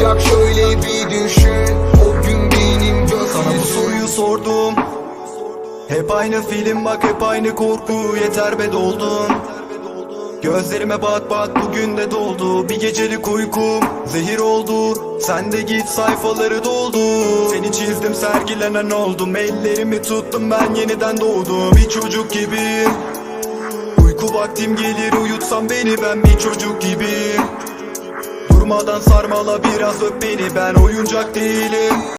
kalmayacak şöyle bir düşün. O gün benim Sana bu soruyu sordum. Hep aynı film bak hep aynı korku. Yeter be doldun Gözlerime bak bak bugün de doldu. Bir gecelik uykum zehir oldu. Sen de git sayfaları doldu. Seni çizdim sergilenen oldum. Ellerimi tuttum ben yeniden doğdum. Bir çocuk gibiyim Uyku vaktim gelir uyutsam beni ben bir çocuk gibiyim Durmadan sarmala biraz öp beni ben oyuncak değilim